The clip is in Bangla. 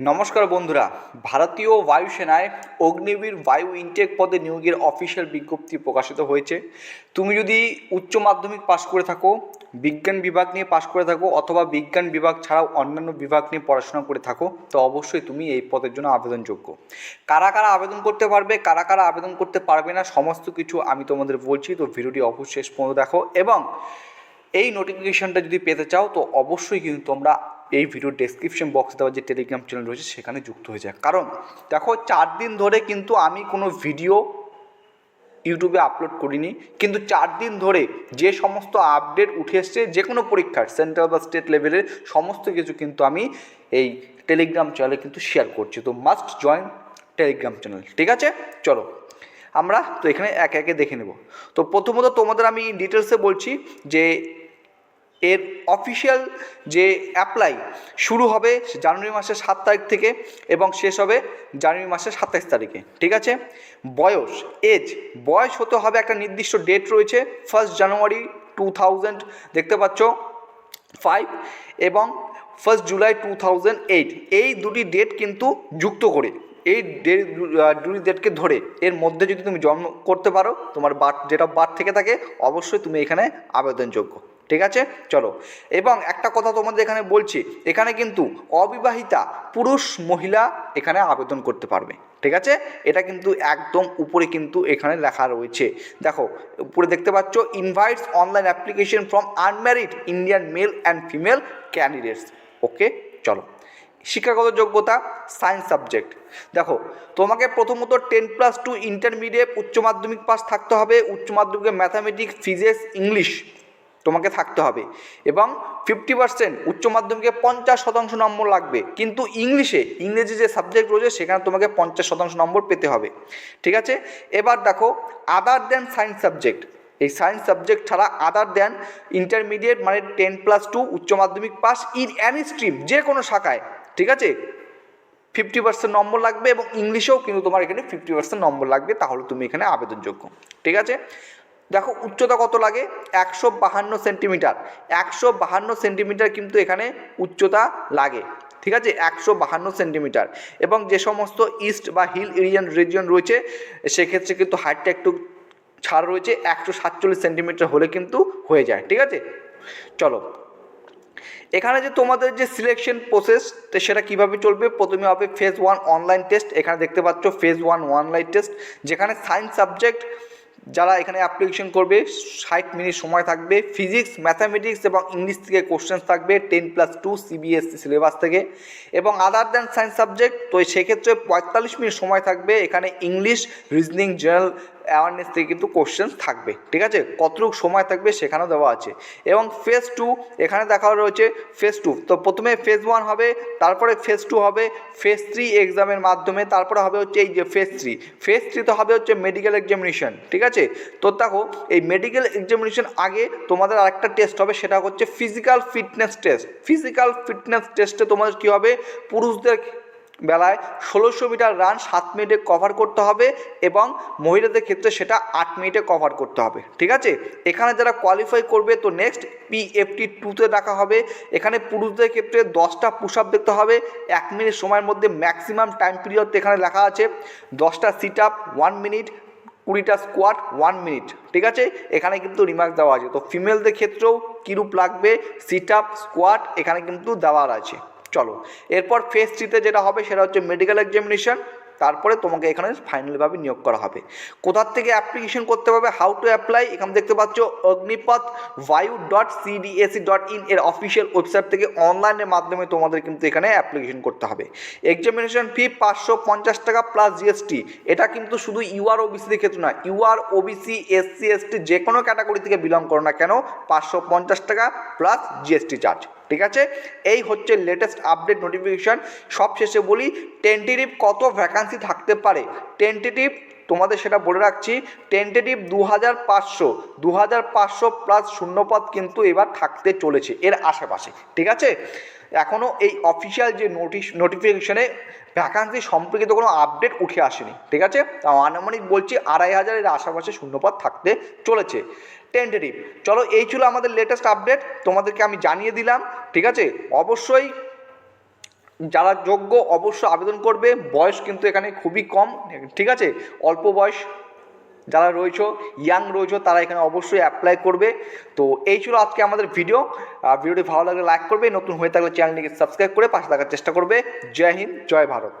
নমস্কার বন্ধুরা, ভারতীয় বায়ুসেনায় অগ্নিবীর বায়ু ইনটেক পদে নিয়োগের অফিসিয়াল বিজ্ঞপ্তি প্রকাশিত হয়েছে। তুমি যদি উচ্চ মাধ্যমিক পাশ করে থাকো, বিজ্ঞান বিভাগ নিয়ে পাশ করে থাকো অথবা বিজ্ঞান বিভাগ ছাড়াও অন্যান্য বিভাগ নিয়ে পড়াশোনা করে থাকো, তো অবশ্যই তুমি এই পদের জন্য আবেদনযোগ্য। কারা কারা আবেদন করতে পারবে, কারা কারা আবেদন করতে পারবে না, সমস্ত কিছু আমি তোমাদের বলছি, তো ভিডিওটি অবশ্যই শেষ পর্যন্ত দেখো এবং এই নোটিফিকেশনটা যদি পেতে চাও, তো অবশ্যই কিন্তু তোমরা এই ভিডিও ডেসক্রিপশন বক্সে দেওয়া যে টেলিগ্রাম চ্যানেল রয়েছে, সেখানে যুক্ত হয়ে যায় কারণ, দেখো, চার দিন ধরে কিন্তু আমি কোনো ভিডিও ইউটিউবে আপলোড করিনি। কিন্তু চার দিন ধরে যে সমস্ত আপডেট উঠে এসছে, যে কোনো পরীক্ষার সেন্ট্রাল বা স্টেট লেভেলের সমস্ত কিছু কিন্তু আমি এই টেলিগ্রাম চ্যানেলে কিন্তু শেয়ার করছি। তো মাস্ট জয়েন টেলিগ্রাম চ্যানেল ঠিক আছে? চলো, আমরা তো এখানে একে একে দেখে নেব। তো প্রথমত তোমাদের আমি ডিটেলসে বলছি যে এর অফিসিয়াল যে অ্যাপ্লাই শুরু হবে জানুয়ারি মাসের সাত তারিখ থেকে এবং শেষ হবে জানুয়ারি মাসের সাতাইশ তারিখে, ঠিক আছে? বয়স এজ বয়স হতে হবে একটা নির্দিষ্ট ডেট রয়েছে ফার্স্ট জানুয়ারি টু থাউজেন্ড দেখতে পাচ্ছ? ফাইভ এবং first July two thousand eight এই দুটি ডেট কিন্তু যুক্ত করে, এই ডে দুটি ডেটকে ধরে, এর মধ্যে যদি তুমি জন্ম করতে পারো, তোমার বার্থ ডেট অফ বার্থ থেকে থাকে, অবশ্যই তুমি এখানে আবেদনযোগ্য। ঠিক আছে? চলো। এবং একটা কথা তোমাদের এখানে বলছি, এখানে কিন্তু অবিবাহিতা পুরুষ মহিলা এখানে আবেদন করতে পারবে, ঠিক আছে? এটা কিন্তু একদম উপরে কিন্তু এখানে লেখা রয়েছে। দেখো, উপরে দেখতে পাচ্ছ invites online application from unmarried Indian male and female candidates okay চলো। শিক্ষাগত যোগ্যতা সায়েন্স সাবজেক্ট দেখো, তোমাকে প্রথমত টেন প্লাস টু ইন্টারমিডিয়েট উচ্চ মাধ্যমিক পাস থাকতে হবে। উচ্চ মাধ্যমিকে ম্যাথামেটিক্স ফিজিক্স ইংলিশ তোমাকে থাকতে হবে। এবং ফিফটি পার্সেন্ট উচ্চ মাধ্যমিকে পঞ্চাশ শতাংশ নম্বর লাগবে। কিন্তু ইংলিশে, ইংরেজি যে সাবজেক্ট রয়েছে, সেখানে তোমাকে পঞ্চাশ শতাংশ নম্বর পেতে হবে। ঠিক আছে? এবার দেখো আদার দেন সায়েন্স সাবজেক্ট এই সায়েন্স সাবজেক্ট ছাড়া আদার দেন ইন্টারমিডিয়েট মানে টেন প্লাস টু উচ্চ মাধ্যমিক পাস ইন অ্যানি স্ট্রিম যে কোনো শাখায়, ঠিক আছে? ফিফটি পার্সেন্ট নম্বর লাগবে এবং ইংলিশেও কিন্তু তোমার এখানে ফিফটি পার্সেন্ট নম্বর লাগবে, তাহলে তুমি এখানে আবেদনযোগ্য। ঠিক আছে? দেখো উচ্চতা কত লাগে? একশো বাহান্ন সেন্টিমিটার। একশো বাহান্ন সেন্টিমিটার কিন্তু এখানে উচ্চতা লাগে। ঠিক আছে? একশো বাহান্ন সেন্টিমিটার। এবং যে সমস্ত ইস্ট বা হিল এরিয়ান রিজিয়ন রয়েছে, সেক্ষেত্রে কিন্তু হাইটটা একটু ছাড় রয়েছে, একশো সাতচল্লিশ সেন্টিমিটার হলে কিন্তু হয়ে যায়। ঠিক আছে? চলো। এখানে যে তোমাদের যে সিলেকশন প্রসেস সেটা কীভাবে চলবে? প্রথমে হবে ফেজ ওয়ান অনলাইন টেস্ট এখানে দেখতে পাচ্ছ ফেজ ওয়ান অনলাইন টেস্ট যেখানে সায়েন্স সাবজেক্ট যারা এখানে অ্যাপ্লিকেশন করবে, ষাট মিনিট সময় থাকবে ফিজিক্স ম্যাথামেটিক্স এবং ইংলিশ থেকে কোশ্চেন্স থাকবে ten plus two CBSE syllabus থেকে এবং আদার দ্যান সায়েন্স সাবজেক্ট তো সেক্ষেত্রে পঁয়তাল্লিশ মিনিট সময় থাকবে এখানে ইংলিশ রিজনিং জেনারেল অ্যাওয়ারনেস থেকে কিন্তু কোশ্চেন্স থাকবে, ঠিক আছে? কতটুকু সময় থাকবে সেখানেও দেওয়া আছে। এবং ফেজ টু এখানে দেখা রয়েছে ফেজ টু তো প্রথমে ফেজ ওয়ান হবে, তারপরে ফেজ টু হবে ফেজ থ্রি এক্সামের মাধ্যমে, তারপরে হবে হচ্ছে এই যে ফেজ থ্রি ফেজ থ্রিতে হবে হচ্ছে মেডিকেল এক্সামিনেশন ঠিক আছে? তো দেখো, এই মেডিকেল এক্সামিনেশন আগে তোমাদের আরেকটা টেস্ট হবে, সেটা হচ্ছে physical fitness test physical fitness টেস্টে তোমাদের কী হবে? পুরুষদের বেলায় ষোলোশো মিটার রান সাত মিনিটে কভার করতে হবে এবং মহিলাদের ক্ষেত্রে সেটা আট মিনিটে কভার করতে হবে, ঠিক আছে? এখানে যারা কোয়ালিফাই করবে তো নেক্সট পিএফটি টুতে দেখা হবে। এখানে পুরুষদের ক্ষেত্রে দশটা পুশ আপ দেখতে হবে, এক মিনিট সময়ের মধ্যে ম্যাক্সিমাম টাইম পিরিয়ড এখানে লেখা আছে। দশটা সিট আপ ওয়ান মিনিট কুড়িটা স্কোয়াট ওয়ান মিনিট ঠিক আছে? এখানে কিন্তু রিমার্ক দেওয়া আছে। তো ফিমেলদের ক্ষেত্রেও কীরূপ লাগবে? সিট আপ স্কোয়াট এখানে কিন্তু দেওয়ার আছে। চলো। এরপর ফেস থ্রিতে যেটা হবে সেটা হচ্ছে মেডিকেল এক্সামিনেশন তারপরে তোমাকে এখানে ফাইনালভাবে নিয়োগ করা হবে। কোথার থেকে অ্যাপ্লিকেশন করতে হবে হাউ টু অ্যাপ্লাই এখানে দেখতে পাচ্ছ Agnipath Vayu dot CDAC dot in এর অফিসিয়াল ওয়েবসাইট থেকে অনলাইনের মাধ্যমে তোমাদের কিন্তু এখানে অ্যাপ্লিকেশন করতে হবে। এক্সামিনেশন ফি পাঁচশো পঞ্চাশ টাকা প্লাস জিএসটি এটা কিন্তু শুধু ইউআর ওবিসিদের ক্ষেত্রে নয় ইউআর ওবিসি এসসি এসটি যে কোনো ক্যাটাগরি থেকে বিলং করো না কেন, পাঁচশো পঞ্চাশ টাকা প্লাস জিএসটি চার্জ ঠিক আছে? এই হচ্ছে লেটেস্ট আপডেট নোটিফিকেশান সবশেষে বলি টেন্টেটিভ কত ভ্যাকান্সি থাকতে পারে? টেন্টেটিভ তোমাদের সেটা বলে রাখছি টেন্টেটিভ দু হাজার পাঁচশো দু হাজার পাঁচশো প্লাস শূন্যপদ কিন্তু এবার থাকতে চলেছে এর আশেপাশে, ঠিক আছে? এখনও এই অফিসিয়াল যে নোটিশ নোটিফিকেশনে ভ্যাকান্সি সম্পর্কিত কোনো আপডেট উঠে আসেনি, ঠিক আছে? আনুমানিক বলছি আড়াই হাজারের আশেপাশে শূন্যপদ থাকতে চলেছে। টেন্টেটিভ চলো এই ছিল আমাদের লেটেস্ট আপডেট তোমাদেরকে আমি জানিয়ে দিলাম, ঠিক আছে? অবশ্যই যারা যোগ্য অবশ্য আবেদন করবে। বয়স কিন্তু এখানে খুবই কম। ঠিক আছে? অল্প বয়স যারা রয়েছো ইয়াং রয়েছো, তারা এখানে অবশ্যই অ্যাপ্লাই করবে। তো এই ছিল আজকে আমাদের ভিডিও ভিডিওটি ভালো লাগলে লাইক করবে। নতুন হয়ে থাকলে চ্যানেলটিকে সাবস্ক্রাইব করে পাশে থাকার চেষ্টা করবে। জয় হিন্দ, জয় ভারত।